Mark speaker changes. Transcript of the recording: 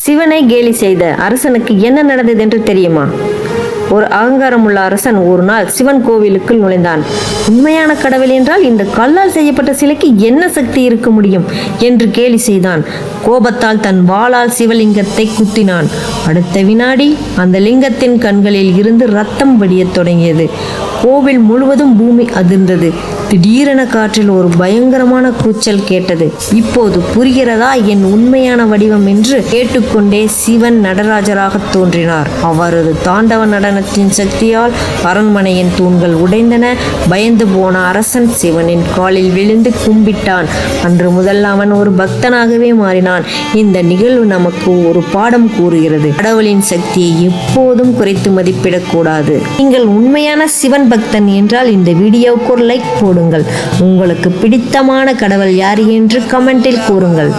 Speaker 1: சிவனை கேலி செய்த அரசனுக்கு என்ன நடந்தது என்று தெரியுமா? ஒரு அகங்காரமுள்ள அரசன் ஒரு நாள் சிவன் கோவிலுக்குள் நுழைந்தான். உண்மையான கடவுள் என்றால் இந்த கல்லால் செய்யப்பட்ட சிலைக்கு என்ன சக்தி இருக்க முடியும் என்று கேலி செய்தான். கோபத்தால் தன் வாளால் சிவலிங்கத்தை குத்தினான். அடுத்த வினாடி அந்த லிங்கத்தின் கண்களில் இருந்து ரத்தம் வடியத் தொடங்கியது. கோவில் முழுவதும் பூமி அதிர்ந்தது. திடீரென காற்றில் ஒரு பயங்கரமான கூச்சல் கேட்டது. இப்போது புரிகிறதா என் உண்மையான வடிவம் என்று கேட்டுக்கொண்டே சிவன் நடராஜராக தோன்றினார். அவரது தாண்டவ வாகனத்தின் சக்தியால் அரண்மனையின் தூண்கள் உடைந்தன. பயந்து போன அரசன் சிவனின் காலில் விழுந்து கும்பிட்டான். அன்று முதல் அவன் ஒரு பக்தனாகவே மாறினான். இந்த நிகழ்வு நமக்கு ஒரு பாடம் கூறுகிறது. கடவுளின் சக்தியை எப்போதும் குறைத்து மதிப்பிடக்கூடாது. நீங்கள் உண்மையான சிவன் பக்தன் என்றால் இந்த வீடியோவுக்கு ஒரு லைக் போடுங்கள். உங்களுக்கு பிடித்தமான கடவுள் யார் என்று கமெண்டில் கூறுங்கள்.